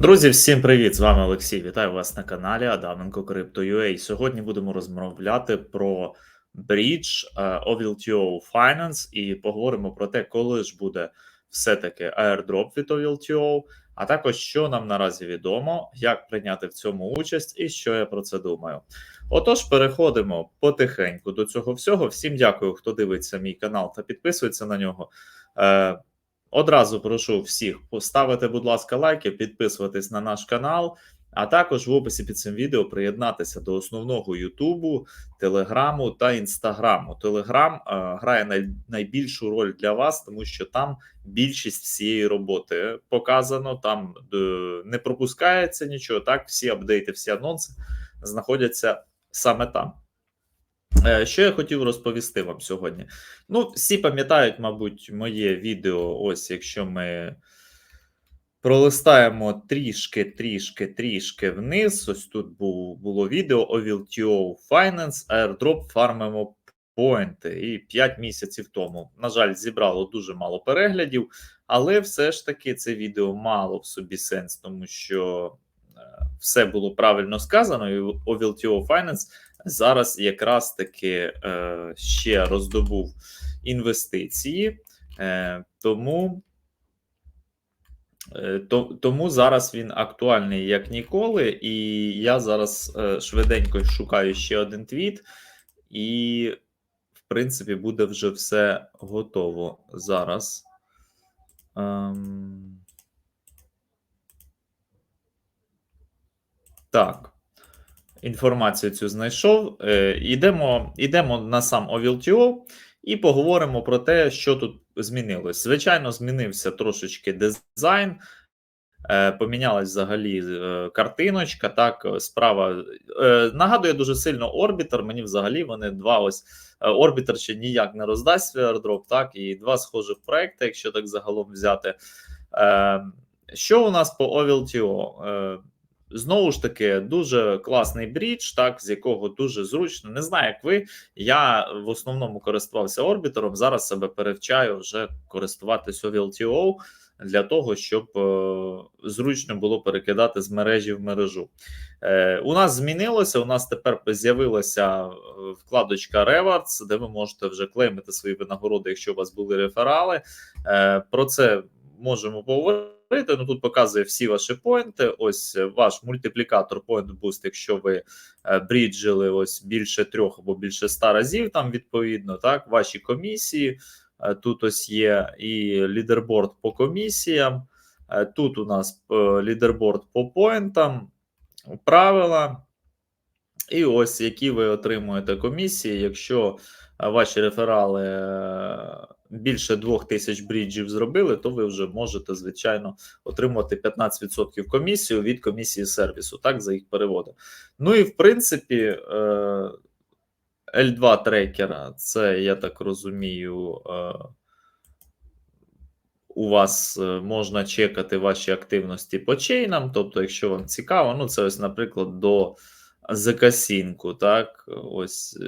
Друзі, всім привіт! З вами Олексій. Вітаю вас на каналі Адаменко Crypto.ua. Сьогодні будемо розмовляти про брідж е, OVLTO Finance і поговоримо про те, коли ж буде все-таки airdrop від OVLTO, а також що нам наразі відомо, як прийняти в цьому участь і що я про це думаю. Отож, переходимо потихеньку до цього всього. Всім дякую, хто дивиться мій канал та підписується на нього. Одразу прошу всіх поставити, будь ласка, лайки, підписуватись на наш канал, а також в описі під цим відео приєднатися до основного Ютубу, Телеграму та Інстаграму. Телеграм е, грає най, найбільшу роль для вас, тому що там більшість всієї роботи показано. Там е, не пропускається нічого. Так, всі апдейти, всі анонси знаходяться саме там. Е, Що я хотів розповісти вам сьогодні? Ну, всі пам'ятають, мабуть, моє відео. Ось якщо ми пролистаємо трішки, трішки, трішки вниз. Ось тут було відео OVLTO Finance, Airdrop фармимо поінти. І 5 місяців тому, на жаль, зібрало дуже мало переглядів, але все ж таки це відео мало в собі сенс, тому що е, все було правильно сказано, і OVLTO Finance зараз якраз таки е, ще роздобув інвестиції, е, тому е, то, тому зараз він актуальний як ніколи, і я зараз е, швиденько шукаю ще один твіт, і, в принципі, буде вже все готово зараз. Ем... Так. Інформацію цю знайшов. Е, Ідемо ідемо на сам OVLTO і поговоримо про те, що тут змінилось. Звичайно, змінився трошечки дизайн, е, помінялась взагалі е, картиночка. Так, справа е, нагадує дуже сильно Орбітер. Мені взагалі вони два ось Орбітер ще ніяк не роздасть свій airdrop, так, і два схожих проекти, якщо так загалом взяти. Е, Що у нас по OVLTO? Знову ж таки, дуже класний брідж, так з якого дуже зручно. Не знаю, як ви. Я в основному користувався орбітером. Зараз себе перевчаю вже користуватися OVLTO для того, щоб е, зручно було перекидати з мережі в мережу. Е, У нас змінилося. У нас тепер з'явилася е, вкладочка Rewards, де ви можете вже клеймити свої винагороди, якщо у вас були реферали. Е, Про це можемо поговорити. Ну тут показує всі ваші поінти. Ось ваш мультиплікатор Point Boost, якщо ви е, бріджили ось більше трьох або більше ста разів, там відповідно, так, ваші комісії. Е, тут ось є і лідерборд по комісіям. Е, тут у нас лідерборд по поінтам, правила. І ось які ви отримуєте комісії, якщо ваші реферали більше двох тисяч бріджів зробили, то ви вже можете, звичайно, отримувати 15% комісію від комісії сервісу, так, за їх переводи. Ну і в принципі, L2 трекера, це, я так розумію, у вас е, можна чекати ваші активності по чейнам. Тобто, якщо вам цікаво, ну це ось, наприклад, до Закасінку, так, ось.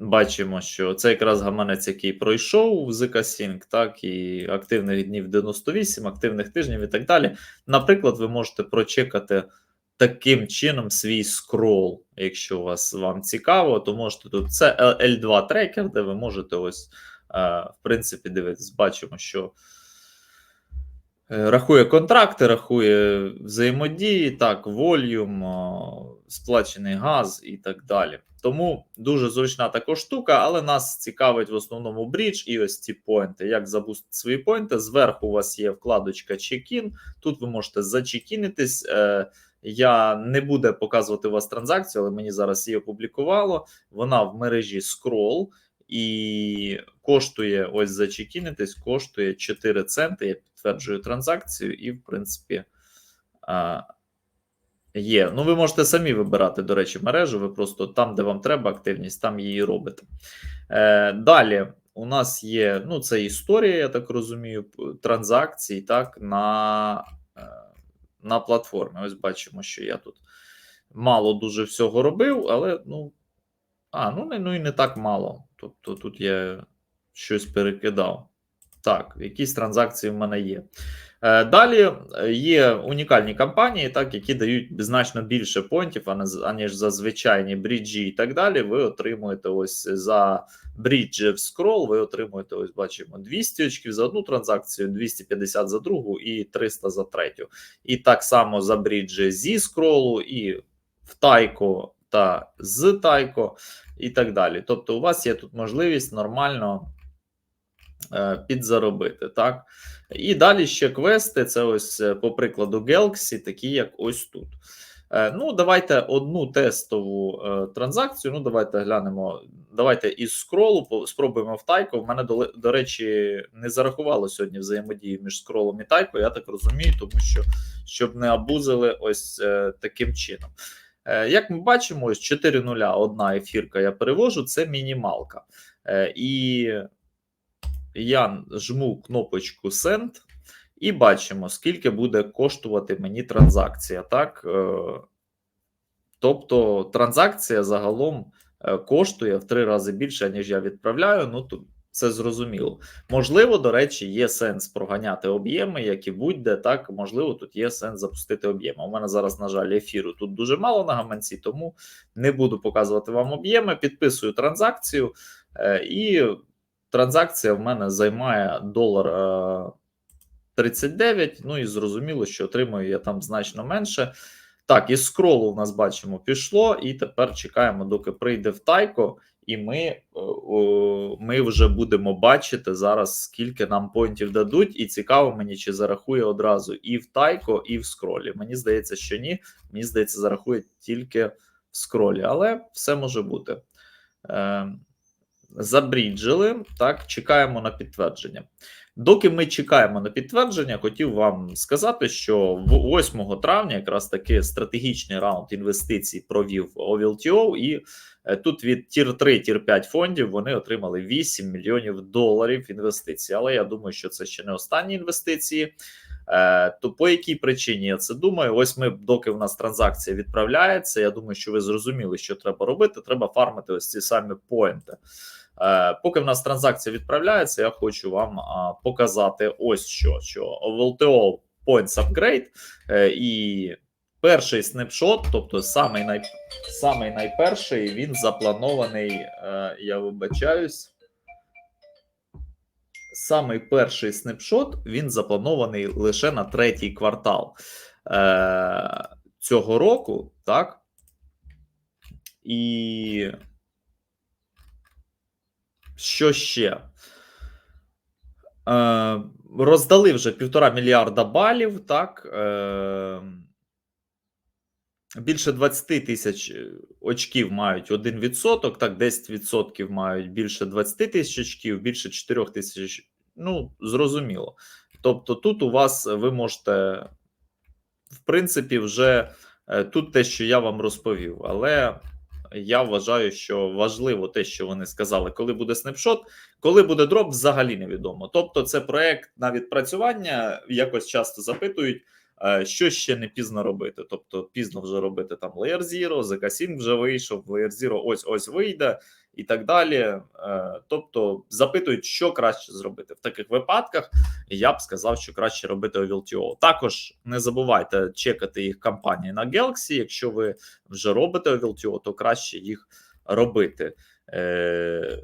Е, Бачимо, що це якраз гаманець, який пройшов з Sync, так, і активних днів 98, активних тижнів і так далі. Наприклад, ви можете прочекати таким чином свій скрол. Якщо вас вам цікаво, то можете тут це L2 трекер, де ви можете ось, в принципі, дивитись, бачимо, що. Е, рахує контракти, рахує взаємодії, так, волюм, сплачений газ і так далі. Тому дуже зручна така штука, але нас цікавить в основному брідж і ось ці поінти. Як забустити свої поінти? Зверху у вас є вкладочка Check-in, Тут ви можете зачекінитись. Е, я не буду показувати вас транзакцію, але мені зараз її опублікувало. Вона в мережі Scroll і коштує ось зачекінитись, коштує 4 центи. Я підтверджую транзакцію, і, в принципі, Є. Ну, ви можете самі вибирати, до речі, мережу. Ви просто там, де вам треба активність, там її робите. Е, Далі у нас є ну, це історія, я так розумію, транзакцій так, на е, на платформі. Ось бачимо, що я тут мало дуже всього робив, але ну, а, ну, ну і не так мало. Тобто тут я щось перекидав. Так, якісь транзакції в мене є. Е, Далі е, є унікальні компанії, так, які дають значно більше понтів, аніж за звичайні бріджі і так далі. Ви отримуєте ось за брідж в скрол, ви отримуєте, ось бачимо, 200 очків за одну транзакцію, 250 за другу і 300 за третю. І так само за бріджі зі скролу, і в тайко та з тайко, і так далі. Тобто, у вас є тут можливість нормально підзаробити, так? І далі ще квести. Це ось е, по прикладу Galaxy, такі як ось тут. Е, Ну, давайте одну тестову е, транзакцію. Ну, давайте глянемо. Давайте із скролу спробуємо в тайко. В мене, до, речі, не зарахувало сьогодні взаємодії між скролом і тайко, я так розумію, тому що щоб не абузили ось е, таким чином. Е, Як ми бачимо, ось 4 нуля, одна ефірка я перевожу, це мінімалка. Е, І я жму кнопочку Send і бачимо, скільки буде коштувати мені транзакція. Так? Е, Тобто транзакція загалом е, коштує в три рази більше, ніж я відправляю. Ну, то це зрозуміло. Можливо, до речі, є сенс проганяти об'єми, як і будь-де. Так, можливо, тут є сенс запустити об'єми. У мене зараз, на жаль, ефіру тут дуже мало на гаманці, тому не буду показувати вам об'єми. Підписую транзакцію, е, і транзакція в мене займає долар е, 39. Ну і зрозуміло, що отримую я там значно менше. Так, із скролу в нас бачимо пішло, і тепер чекаємо, доки прийде в тайко, і ми, е, ми вже будемо бачити зараз, скільки нам поінтів дадуть. І цікаво мені, чи зарахує одразу і в тайко, і в скролі. Мені здається, що ні. Мені здається, зарахує тільки в скролі, але все може бути. Забріджили. Так, чекаємо на підтвердження. Доки ми чекаємо на підтвердження, хотів вам сказати, що в 8 травня якраз таки стратегічний раунд інвестицій провів OVLTO, і е, тут від тір 3, тір 5 фондів вони отримали 8 мільйонів доларів інвестицій. Але я думаю, що це ще не останні інвестиції. Е, то по якій причині я це думаю? Ось ми, доки в нас транзакція відправляється. Я думаю, що ви зрозуміли, що треба робити. Треба фармити ось ці самі поінти. Е, Поки в нас транзакція відправляється, я хочу вам показати ось що: що VLTO Points Upgrade е, і перший снапшот, тобто самий, най, самий найперший, він запланований. Е, я вибачаюсь. Самий перший снапшот він запланований лише на третій квартал е, цього року, так? І що ще? Е, роздали вже півтора мільярда балів, так. Е, більше 20 тисяч очків мають 1%, так, 10% мають більше 20 тисяч очків, більше 4 тисяч. Ну, зрозуміло. Тобто, тут у вас ви можете, в принципі, вже е, тут те, що я вам розповів, але я вважаю, що важливо те, що вони сказали, коли буде снапшот, коли буде дроп, взагалі невідомо. Тобто, це проект на відпрацювання. Якось часто запитують, що ще не пізно робити. Тобто, пізно вже робити там Layer Zero, ZK Sync вже вийшов, Layer Zero ось ось вийде і так далі. Е, Тобто, запитують, що краще зробити в таких випадках. Я б сказав, що краще робити OVLTO. Також не забувайте чекати їх кампанії на Galaxy. Якщо ви вже робите OVLTO, то краще їх робити. Е,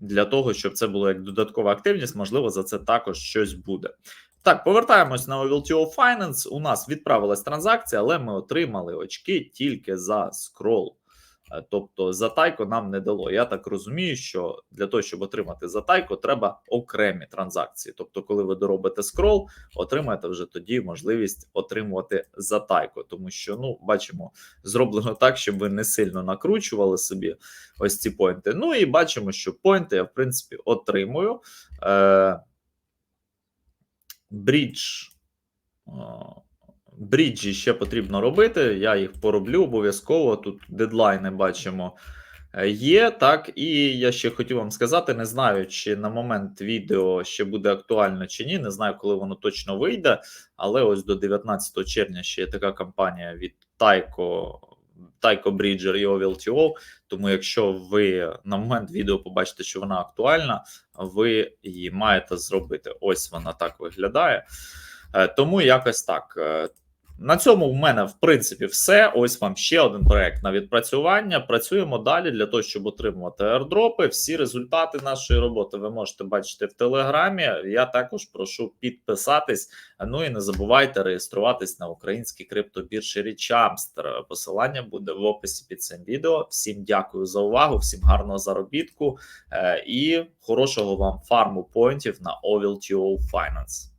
для того, щоб це було як додаткова активність, можливо, за це також щось буде. Так, повертаємось на OVLTO Finance. У нас відправилась транзакція, але ми отримали очки тільки за скрол. Е, Тобто за тайко нам не дало. Я так розумію, що для того, щоб отримати за тайко, треба окремі транзакції. Тобто, коли ви доробите скрол, отримаєте вже тоді можливість отримувати за тайко. Тому що, ну, бачимо, зроблено так, щоб ви не сильно накручували собі ось ці поінти. Ну і бачимо, що поінти я в принципі отримую. Е, Брідж. Бріджі ще потрібно робити. Я їх пороблю обов'язково. Тут дедлайни бачимо. е, Є так, і я ще хотів вам сказати: не знаю, чи на момент відео ще буде актуально чи ні. Не знаю, коли воно точно вийде. Але ось до 19 червня ще є така кампанія від Taiko Tyco Bridger і OVLTO. Тому, якщо ви на момент відео побачите, що вона актуальна, ви її маєте зробити. Ось вона так виглядає. Е, Тому якось так. На цьому в мене в принципі все. Ось вам ще один проект на відпрацювання. Працюємо далі для того, щоб отримувати аирдропи. Всі результати нашої роботи ви можете бачити в телеграмі. Я також прошу підписатись. Ну і не забувайте реєструватись на українській криптобіржі Річамстер. Посилання буде в описі під цим відео. Всім дякую за увагу, всім гарного заробітку е, і хорошого вам фарму поінтів на OVLTO Finance.